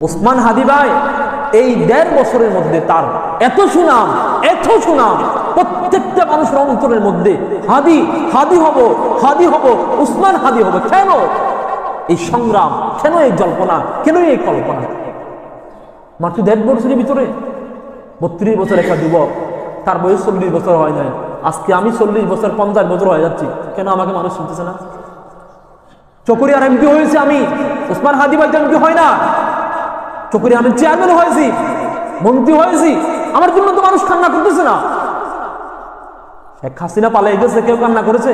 ওসমান হাদিবাই এই দেড় বছরের মধ্যে তার এত সুনাম এত সুনাম, প্রত্যেকটা মানুষের অন্তরের মধ্যে হাদি হাদি হব হাদি হব উসমান হাদি হবে। কেন? এই সংগ্রাম, কেন এই জল্পনা, কেন এই কল্পনা? মাত্র দেড় বছরের ভিতরে, বত্রিশ বছর একটা যুবক, তার বয়স চল্লিশ বছর হয় নাই। আজকে আমি চল্লিশ বছর, পঞ্চাশ বছর হয়ে যাচ্ছি। কেন আমাকে মানুষ শুনতেছে না? চকরিয়ার এমপি হয়েছে আমি উসমান হাদি ভাই এমপি হয় না। চকরিয়া আমি চেয়ারম্যান হয়েছি, মন্ত্রী হয়েছি, আমার জন্য তো মানুষ কান্না করতেছে না। শেখ হাসিনা পালিয়ে গেছে, কেউ কান্না করেছে?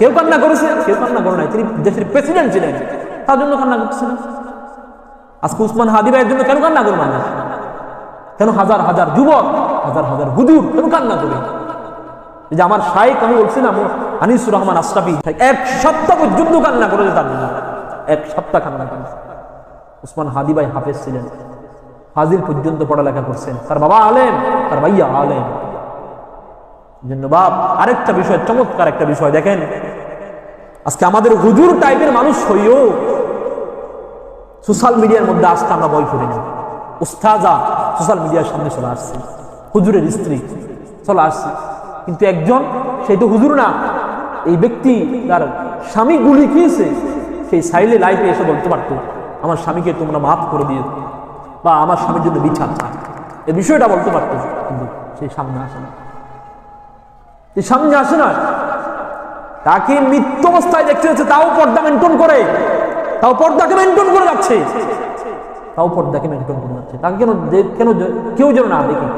কেউ কান্না করেছে? কেউ কান্না করে নাই, তিনি দেশের প্রেসিডেন্ট ছিলেন। তার জন্য কান্না করতেছে না। আজকে উসমান হাদি ভাইয়ের জন্য কেন কান্না করে মানুষ কেন হাজার হাজার যুবক, হাজার হাজার হুজুর, কেন কান্না করে যে আমার শাইক আমি বলছি না আনিসুর রহমান আশরাফি, এক সপ্তাহ পর্যন্ত কান্না করেছে তার জন্য। এক সপ্তাহ কান্না করেছে। উসমান হাদি ভাই হাফেজ ছিলেন। হাজির পর্যন্ত পড়ালেখা করছেন। তার বাবা আলেম, তার ভাইয়া আলেম। বাপ, আরেকটা বিষয়, চমৎকার একটা বিষয় দেখেন। আজকে আমাদের হুজুর টাইপের মানুষ হইও সোশ্যাল মিডিয়ার মধ্যে আজকে আমরা বই করি না। উস্তাজা সোশ্যাল মিডিয়ার সামনে চলে আসছে। হুজুরের স্ত্রী চলে আসছে। কিন্তু একজন সেই তো হুজুর না। এই ব্যক্তি, তার স্বামী গুলি খেয়েছে, সেই সাইলে লাইফে এসে বলতে পারতো। আমার স্বামীকে তোমরা মাফ করে দিয়ে বা আমার স্বামীর জন্য বিচার চান এ বিষয়টা বলতে পারতো। কিন্তু সেই সামনে আসে না। এই সামনে আসে না। তাকে মৃত্যু অবস্থায় দেখতে যাচ্ছে তাও পর্দা মেনটেন করে। তাও পর্দাকে মেনটেন করে যাচ্ছে। তাও পর্দাকে মেনটেন করে যাচ্ছে। তাকে কেন কেন কেউ যেন না দেখে।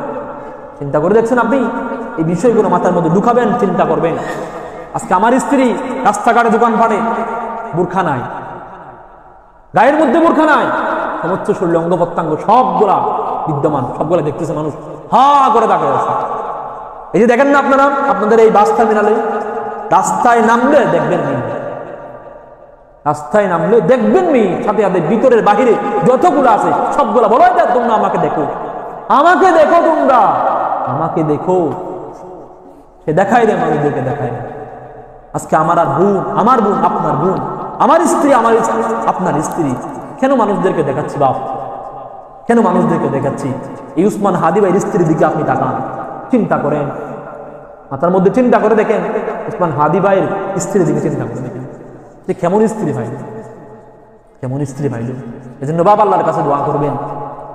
চিন্তা করে দেখছেন আপনি? এই বিষয়গুলো মাথার মধ্যে ঢুকাবেন, চিন্তা করবেন। আজকে আমার স্ত্রী রাস্তাঘাটে দোকান ফাটে বোরখা নাই। গায়ের মধ্যে বোরখা নাই। সমস্ত শরীর অঙ্গ প্রত্যঙ্গ সবগুলা বিদ্যমান, সবগুলা দেখতেছে মানুষ। হা করে তাকিয়ে আছে। এই যে দেখেন না আপনারা, আপনাদের এই বাস টার্মিনালে রাস্তায় নামলে দেখবেন মি রাস্তায় নামলে দেখবেন মি সাথে সাথে ভিতরের বাহিরে যতগুলো আছে, সবগুলা বলো এটা তোমরা আমাকে দেখো। আমাকে দেখো তোমরা। আমাকে দেখো। সে দেখাই দেয়, মানুষদেরকে দেখায় আজকে আমার আর বোন, আমার বোন, আপনার বোন। আমার স্ত্রী, আমার আপনার স্ত্রী। কেন মানুষদেরকে দেখাচ্ছি, বাপ? কেন মানুষদেরকে দেখাচ্ছি? এই উসমান হাদি ভাইয়ের স্ত্রীর দিকে আপনি তাকান, চিন্তা করেন। মাথার মধ্যে চিন্তা করে দেখেন, উসমান হাদি ভাইয়ের স্ত্রীর দিকে চিন্তা করে দেখেন। যে কেমন স্ত্রী ভাই, কেমন স্ত্রী ভাই এই জন্য বাবা আল্লাহর কাছে দোয়া করবেন।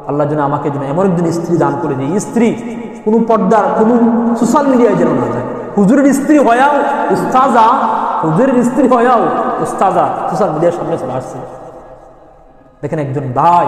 আল্লাহ যেন আমাকে যেন এমন একজন স্ত্রী দান করে যে স্ত্রী কোনো পর্দার, কোনো সোশ্যাল মিডিয়ায় যেন না যায়। হুজুরের স্ত্রী হয়াও উস্তাজা হুজুরের স্ত্রী হয়েও উস্তাজা সোশ্যাল মিডিয়ার সামনে চলে আসছে। দেখেন একজন ভাই